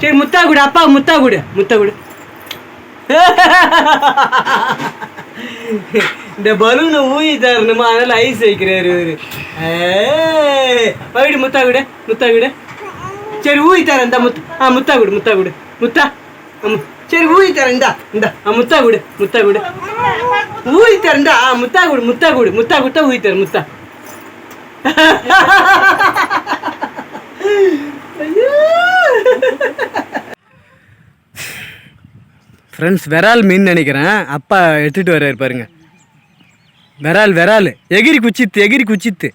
சரி முத்தா கொடு அப்பா முத்தா கொடு முத்தா கொடு இந்த பலூனை ஊதி தரணுமா அதனால ஐஸ் வைக்கிறாரு இவரு ஏய், மறுபடியும் முத்தா கொடு முத்தா கொடு சரி ஊதி தரேன் இந்த முத்து ஆ முத்தா கொடு முத்தா கொடு முத்தா ஆ, மு- சரி ஊதி தரேன் இந்தா இந்தா ஆ முத்தா கொடு முத்தா கொடு ஊதி தரேன்டா ஆ முத்தா கொடு முத்தா கொடு முத்தா கொடுத்தா ஊதி தரேன் முத்தா ஃப்ரெண்ட்ஸ் விரால் மீன் நினைக்கிறேன். அப்பா எடுத்துகிட்டு வர்றாரு பாருங்க. விரால் விரால். எகிரி குச்சித்து எகிரி குச்சித்து.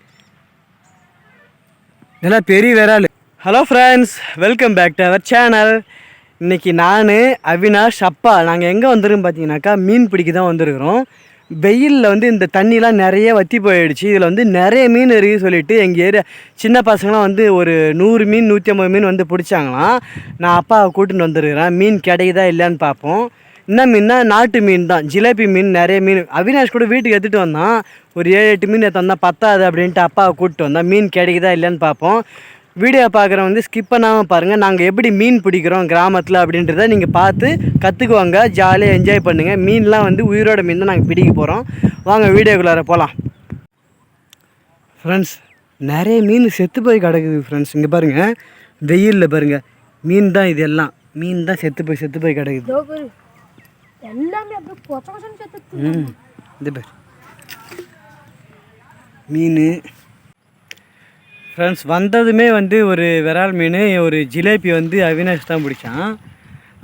நல்லா பெரிய விரால். Hello friends welcome back to our channel இன்றைக்கி நான் அவினாஷ் அப்பா. நாங்கள் எங்கே வந்துருக்கோம் பார்த்தீங்கன்னாக்கா மீன் பிடிக்க தான் வந்திருக்கிறோம். வெயிலில் வந்து இந்த தண்ணிலாம் நிறைய வற்றி போயிடுச்சு. இதில் வந்து நிறைய மீன் இருக்குது சொல்லிட்டு எங்கள் ஏரியா சின்ன பசங்களாம் வந்து ஒரு நூறு மீன் நூற்றி ஐம்பது மீன் வந்து பிடிச்சாங்களாம். நான் அப்பாவை கூட்டின்னு வந்துருக்கிறேன். மீன் கிடைக்குதா இல்லையான்னு பார்ப்போம். என்ன மீன்னா நாட்டு மீன் தான். ஜிலேபி மீன் நிறைய மீன். அவினாஷ் கூட வீட்டுக்கு எடுத்துகிட்டு வந்தான். ஒரு ஏழு எட்டு மீன் எடுத்து வந்தால் பத்தாது அப்படின்ட்டு அப்பாவை கூப்பிட்டு வந்தான். மீன் கிடைக்குதா இல்லைன்னு பார்ப்போம். வீடியோ பார்க்குறவங்க வந்து ஸ்கிப் பண்ணாமல் பாருங்கள் நாங்கள் எப்படி மீன் பிடிக்கிறோம் கிராமத்தில் அப்படின்றத நீங்கள் பார்த்து கற்றுக்குவாங்க ஜாலியாக என்ஜாய் பண்ணுங்கள் மீன்லாம் வந்து உயிரோட மீன் தான் நாங்கள் பிடிக்க போகிறோம் வாங்க வீடியோக்குள்ளார போகலாம் ஃப்ரெண்ட்ஸ் நிறைய மீன் செத்து போய் கிடக்குது ஃப்ரெண்ட்ஸ் இங்கே பாருங்கள் வெயிலில் பாருங்கள் மீன் தான் இது எல்லாம். மீன் தான் செத்து போய் செத்து போய் கிடக்குது. இந்த பேர். மீன் ஃப்ரெண்ட்ஸ் வந்ததுமே வந்து ஒரு விரால் மீன் ஒரு ஜிலேபி வந்து அவினாஷ் தான் பிடிச்சான்.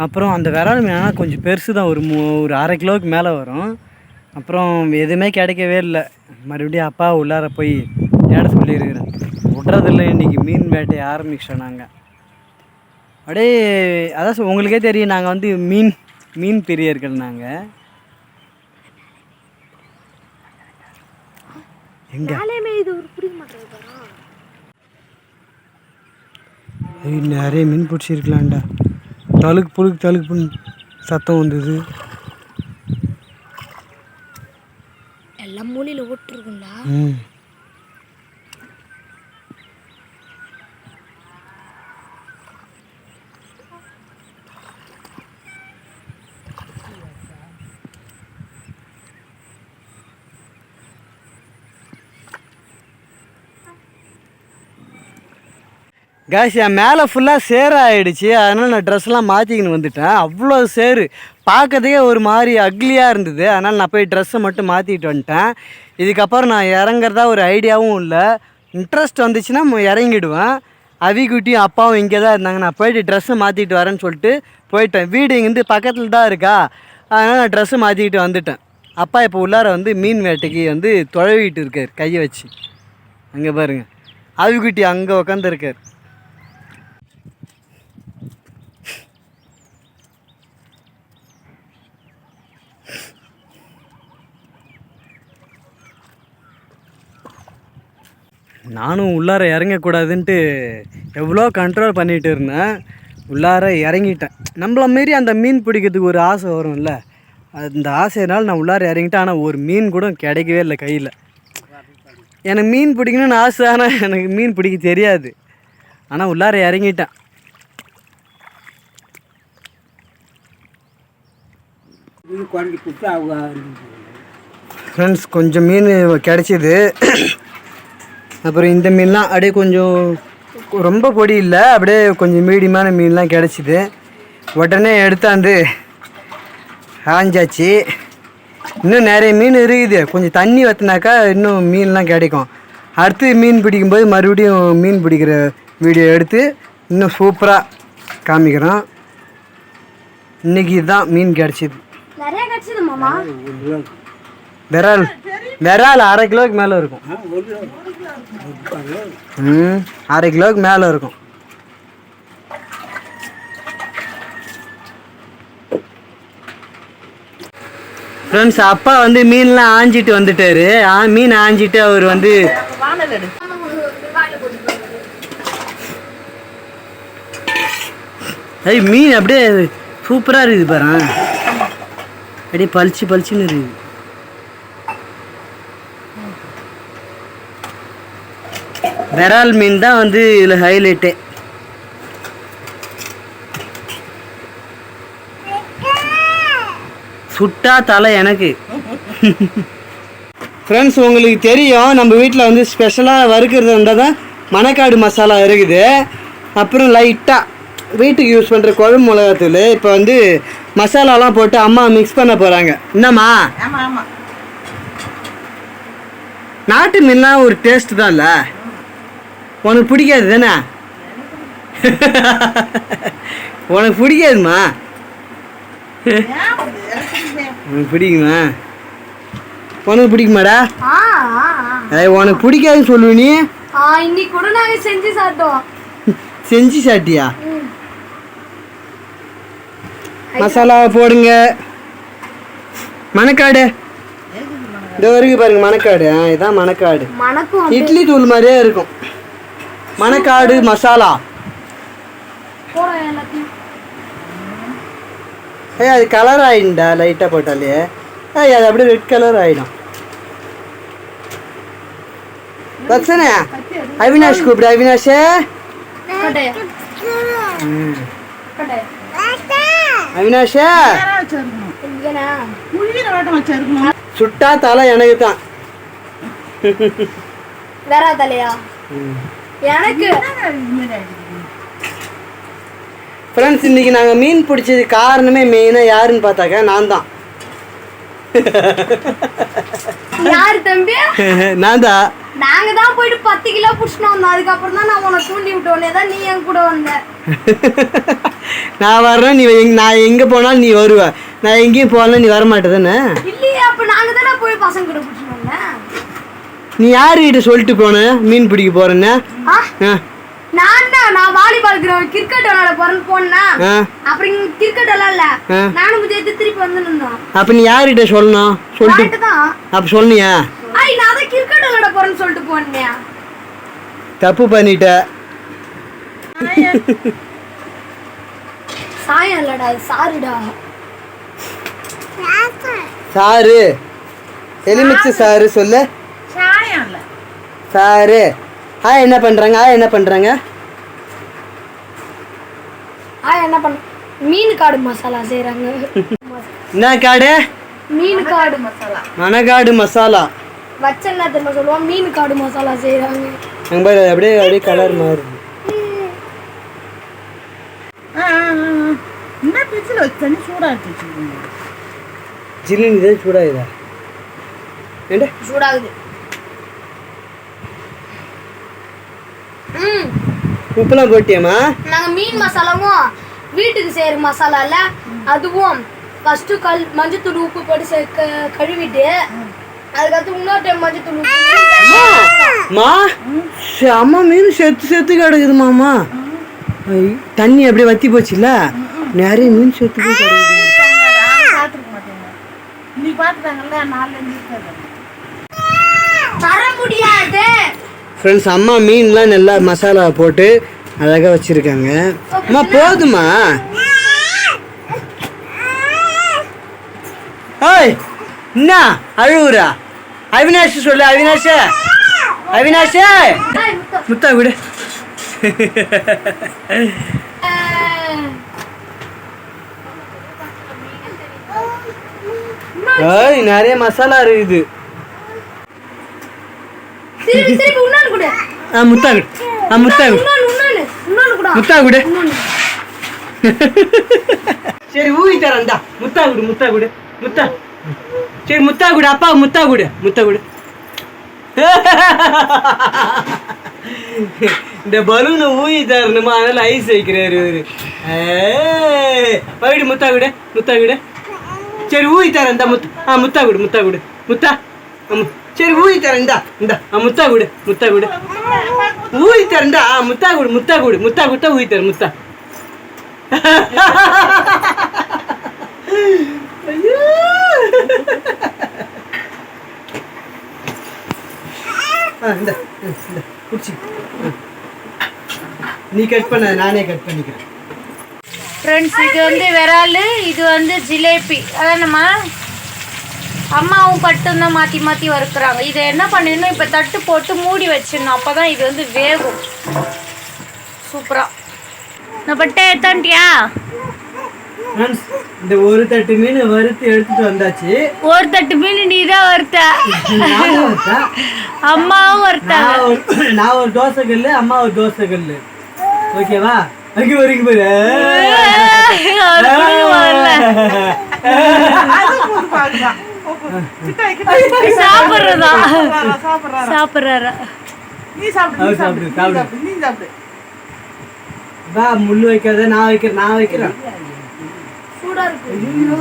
அப்புறம் அந்த விரால் மீன் ஆனால் கொஞ்சம் பெருசு தான் ஒரு மூ ஒரு அரை கிலோவுக்கு மேலே வரும். அப்புறம் எதுவுமே கிடைக்கவே இல்லை. மறுபடியும் அப்பா உள்ளார போய் தேட சொல்லியிருக்கிறேன் விட்றதில்லை இன்றைக்கி மீன் வேட்டையை ஆரம்பிச்சிட்டோம் நாங்கள் அப்படியே அதான் உங்களுக்கே தெரியும் நாங்கள் வந்து மீன் மீன் பிரியர்கள் நாங்கள் எங்க மேலேயுமே இது ஒரு பிடிக்க மாட்டேங்குது பாரா ஐய், நிறைய மீன் பிடிச்சிருக்கலாம்டா. தழுக்கு புழுக்கு தழுக்கு புண் சத்தம் வந்தது. எல்லாம் மூலையில் ஓட்டுருக்குங்களா ம். கேஸ் என் மேலே ஃபுல்லாக சேர் ஆகிடுச்சு அதனால் நான் ட்ரெஸ்லாம் மாற்றிக்கின்னு வந்துட்டேன். அவ்வளோ சேரு பார்க்கறதுக்கே ஒரு மாதிரி அக்லியாக இருந்தது. அதனால் நான் போய் ட்ரெஸ்ஸை மட்டும் மாற்றிட்டு வந்துட்டேன். இதுக்கப்புறம் நான் இறங்குறதா ஒரு ஐடியாவும் இல்லை. இன்ட்ரெஸ்ட் வந்துச்சுன்னா இறங்கிடுவேன். அவிக்குட்டியும் அப்பாவும் இங்கே தான் இருந்தாங்க. நான் போயிட்டு ட்ரெஸ்ஸை மாற்றிட்டு வரேன்னு சொல்லிட்டு போயிட்டேன். வீடு இங்கேருந்து பக்கத்தில் தான் இருக்கா? அதனால் நான் ட்ரெஸ்ஸை மாற்றிக்கிட்டு வந்துட்டேன். அப்பா இப்போ உள்ளார வந்து மீன் வேட்டைக்கு வந்து தொழவிட்டு இருக்கார். கையை வச்சு. அங்கே பாருங்கள் அவிக்குட்டி அங்கே உக்காந்துருக்கார். நானும் உள்ளார இறங்கக்கூடாதுன்ட்டு எவ்வளோ கண்ட்ரோல் பண்ணிகிட்டு இருந்தேன். உள்ளார இறங்கிட்டேன். நம்மள மாரி அந்த மீன் பிடிக்கிறதுக்கு ஒரு ஆசை வரும்ல. அந்த ஆசையினால் நான் உள்ளார இறங்கிட்டேன். ஆனால் ஒரு மீன் கூட கிடைக்கவே இல்லை கையில். எனக்கு மீன் பிடிக்கணும்னு ஆசை ஆனால் எனக்கு மீன் பிடிக்க தெரியாது. ஆனால் உள்ளார இறங்கிட்டேன். ஃப்ரெண்ட்ஸ் கொஞ்சம் மீன் கிடைச்சிது. அப்புறம் இந்த மீன்லாம் அப்படியே கொஞ்சம் ரொம்ப பொடி இல்லை அப்படியே கொஞ்சம் மீடியமான மீன்லாம் கிடச்சிது. உடனே எடுத்தாந்து ஆஞ்சாச்சு இன்னும் நிறைய மீன் இருக்குது. கொஞ்சம் தண்ணி வற்றினாக்கா இன்னும் மீன்லாம் கிடைக்கும். அடுத்து மீன் பிடிக்கும்போது மறுபடியும் மீன் பிடிக்கிற வீடியோ எடுத்து இன்னும் சூப்பராக காமிக்கிறோம். இன்றைக்கி இதுதான் மீன் கிடச்சிது. நிறைய கிடச்சிது மாமா விரால். விரால் அரை கிலோவுக்கு மேலே இருக்கும். ம் அரை கிலோவுக்கு மேலே இருக்கும். ஃப்ரெண்ட்ஸ் அப்பா வந்து மீன்லாம் ஆஞ்சிட்டு வந்துட்டாரு. ஆ மீன் ஆஞ்சிட்டு அவர் வந்து ஐய் மீன் அப்படியே சூப்பராக இருக்குது பாரு. அப்படியே பளிச்சு பளிச்சுன்னு இருக்குது. விரால் மீன் தான் வந்து இதில் ஹைலைட்டே சுட்டா தலை எனக்கு. ஃப்ரெண்ட்ஸ் உங்களுக்கு தெரியும் நம்ம வீட்டில் வந்து ஸ்பெஷலாக வறுக்கிறது இருந்தால் தான் மணக்காடு மசாலா இருக்குது. அப்புறம் லைட்டாக வீட்டுக்கு யூஸ் பண்ணுற குழம்பு மிளகாத்தூள். இப்போ வந்து மசாலாலாம் போட்டு அம்மா மிக்ஸ் பண்ண போகிறாங்க என்னம்மா? நாட்டு மீன்லாம் ஒரு டேஸ்ட் தான் இல்லை உனக்கு பிடிக்காது தானே? உனக்கு பிடிக்காதுமா? இது உனக்கு பிடிக்குமா? உனக்கு பிடிக்குமாடா. ஏய் உனக்கு பிடிக்காதுன்னு சொல்லுவ நீ? இன்னைக்கு கூட நாங்க செஞ்சு சாப்பிட்டோம். செஞ்சு சாட்டியா ம். மசாலா போடுங்க. மணக்காடு. இந்த வரைக்கும் பாருங்க மணக்காடு. ஆ இதான் மணக்காடு. இட்லி தூள் மாதிரியே இருக்கும். மணக்காடு மசாலா. ஏய் அது கலர் ஆயிடும்டா லைட்டாக போட்டாலே. ஏய் அது அப்படியே ரெட் கலர் ஆயிடும். தட்சனே அவினாஷ் கூப்பிடு அவினாஷே. கட்டையா? கட்டையா? அவினாஷே. சுட்டா தலை எனக்கு தான். வேற தலையா? எனக்கு? ஃப்ரெண்ட்ஸ் இன்னைக்கு நாங்கள் மீன் பிடிச்சது காரணமே மெயினாக யாருன்னு பார்த்தாக்க நான் தான். யாரு தம்பி? நான் தான். நாங்க தான் போயிட்டு பத்து கிலோ புடிச்சுட்டு வந்தோம். அதுக்கப்புறம் தான் நான் உன்னை தூண்டி விட்ட உடனே தான் நீ என் கூட வந்த. நான் வர்றேன் நீ நான் எங்கே போனாலும் நீ வருவ. நான் எங்கேயும் போகலாம் நீ வர மாட்டேதானே இல்லையே அப்ப நாங்க தானே போய் பசங்க கூட புடிச்சுட்டு வந்தேன்? நீ யாருக்கிட்ட சொல்லிட்டு போன? மீன் பிடிக்க போறேன்னு? நான்? நான் வாலிபால் கிரவுண்ட் கிரிக்கெட் விளையாட போறேன்னு போனா அப்புறம் கிரிக்கெட் விளையாடல. நானும் திருப்பி அப்போ நீ யார்கிட்ட சொல்லணும்? சொல்லிட்டு அப்போ சொன்னியா? ஐய் நான் தான் கிரிக்கெட் விளையாட போறேன்னு சொல்லிட்டு போனேன். தப்பு பண்ணிட்ட. சாயம் இல்லடா சாருடா. சாரு. எலுமிச்சை சாரு சொல்லு. சாரு. ஆ என்ன பண்ணுறாங்க ஆ என்ன பண்ணுறாங்க ஆ என்ன பண்ண மீன் காடு மசாலா செய்றாங்க. என்ன காடு? மீன் காடு மசாலா. மணக்காடு மசாலா. வச்ச என்ன தெரியுமா சொல்லுவோம்? மீன் காடு மசாலா செய்றாங்க. அங்கே பாரு அப்படியே அப்படியே கலர் மாறுது. என்ன பிரிட்ஜில் வச்சு தண்ணி சூடாக எடுத்து வச்சுருக்கீங்க ஜில்லுன்னு சூடாகுதா? சூடாகுது. ம். உப்புலாம் போட்டியாம்மா? நாங்க மீன் மசாலாவும் வீட்டுக்கு செய்யற மசாலா இல்ல அதுவும் ஃபர்ஸ்ட் கல் மஞ்சத்தூள் உப்பு போட்டு சே- க- கழுவிட்டு அதுக்கடுத்து இன்னொரு டைம் மஞ்சத்தூள் மா அம்மா மீன் செத்து செத்து கிடக்குதுமாம்மா. ஐ, தண்ணி அப்படியே வத்தி போச்சுல்ல? நிறைய மீன் செத்து கிடக்குது. இன்னைக்கு பார்த்துட்டாங்கல்ல இருக்காது தர முடியாது. ஃப்ரெண்ட்ஸ் அம்மா மீன்லாம் நல்லா மசாலா போட்டு அழகாக வச்சுருக்காங்க. அம்மா போதுமா? ஏய் என்ன அழுவுறா? அவினாஷ் சொல்லு அவினாஷ். அவினாஷ் முத்தா விடு. ஏய் நிறைய மசாலா இருக்குது. திருப்பி திருப்பி இன்னொன்னு கொடு. ஆ முத்தா விடு ஆ விடு இன்னொன்னு இன்னொன்னு கூட. விடு சரி தரேன்டா முத்தா குடு முத்தா குடு. முத்தா சரி முத்தா குடு அப்பா முத்தா குடு. முத்தா குடு. இந்த பலூனை ஊதி தரணுமா? அதனால ஐஸ் வைக்கிறாரு இவரு. மறுபடி முத்தா குடு முத்தா குடு. சரி ஊதி தரேன் இந்த ஆ முத்தா குடு முத்தா குடு. முத்தா சரி ஊதி தரேன்டா இந்தா ஆ முத்தா குடு முத்தா குடு. ஊதி தரேன்டா ஆ முத்தா குடு முத்தா குடு. முத்தா குடுத்தா ஊதி தரேன் முத்தா. இந்த நீ கட் பண்ண நானே கட் பண்ணிக்கிறேன். ஃப்ரெண்ட்ஸ் இது வந்து விரால் இது வந்து ஜிலேபி. அதானம்மா? அம்மாவும் பட்டும் தான் மாற்றி மாற்றி வறுக்குறாங்க. இதை என்ன பண்ணிடணும்? இப்போ தட்டு போட்டு மூடி வச்சிடணும். அப்போ தான் இது வந்து வேகும். சூப்பராக நான் பட்டை ஃப்ரெண்ட்ஸ் இந்த ஒரு தட்டு மீன் வறுத்து எடுத்துட்டு வந்தாச்சு. ஒரு தட்டு மீன் நீ தான் வறுத்த. அம்மாவும் வறுத்த? நான் ஒரு தோசை கல்லு அம்மா ஒரு தோசை கல்லு. ஓகேவா? அங்கே வரைக்கும் போயிரு. வரல. அது போது பாக்கலாம். கிட்ட வை, கிட்ட வை, கிட்ட வை. சாப்பிடுறதா சாப்பிடுறாரா, சாப்பிடுறாரா. சாப்பிடுறாரு நீ சாப்பிடு, நீ அவர் சாப்பிடு, சாப்பிடு, நீ சாப்பிடு. சாப்பிடு, நீ சாப்பிடு. வா முள்ளு வைக்காத நான் வைக்கிறேன் நான் வைக்கிறேன் சூடா இருக்கு ஐயோ,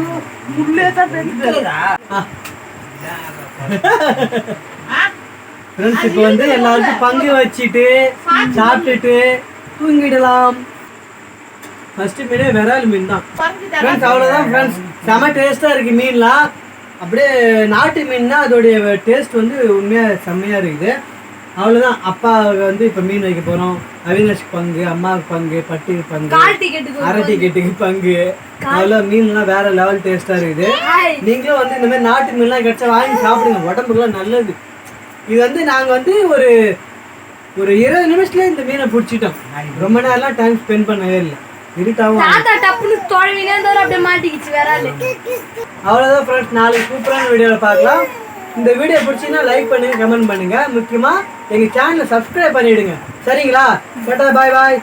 முள்ளே தான் தெரியுது. ஆ. ஃப்ரெண்ட்ஸ் இப்போ வந்து எல்லாருக்கும் பங்கு வச்சுட்டு சாப்பிட்டுட்டு தூங்கிடலாம் ஃபர்ஸ்ட் மீனே விரால் மீன் தான் ஃப்ரெண்ட்ஸ் அவ்வளோதான் ஃப்ரெண்ட்ஸ் செம டேஸ்ட்டாக இருக்குது மீன்லாம் அப்படியே நாட்டு மீன்னா அதோடைய டேஸ்ட் வந்து உண்மையாக செம்மையாக இருக்குது. அவ்வளோதான் அப்பா வந்து இப்போ மீன் வைக்க போகிறோம் அவினாஷ்க்கு பங்கு அம்மாவுக்கு பங்கு பட்டிக்கு பங்கு அரை டிக்கெட்டுக்கு பங்கு. அவ்வளோ மீன்லாம் வேற லெவல் டேஸ்ட்டாக இருக்குது. நீங்களும் வந்து இந்த மாதிரி நாட்டு மீன்லாம் கிடைச்சா வாங்கி சாப்பிடுங்க. உடம்புக்குலாம் நல்லது. இது வந்து நாங்கள் வந்து ஒரு ஒரு இருபது நிமிஷத்துல இந்த மீனை பிடிச்சிட்டோம். ரொம்ப நேரம்லாம் டைம் ஸ்பெண்ட் பண்ணவே இல்லை. இருட்டாவும் தாத்தா டப்புன்னு தொலைவினே இருந்தாரு அப்படியே மாட்டிக்கிச்சு வேற ஆளு. அவ்வளோதான் ஃப்ரெண்ட்ஸ் நாளைக்கு சூப்பரான வீடியோவில் பார்க்கலாம். இந்த வீடியோ பிடிச்சிங்கன்னா லைக் பண்ணுங்க கமெண்ட் பண்ணுங்க. முக்கியமாக எங்கள் சேனலை சப்ஸ்கிரைப் பண்ணிவிடுங்க சரிங்களா? பாய் பாய்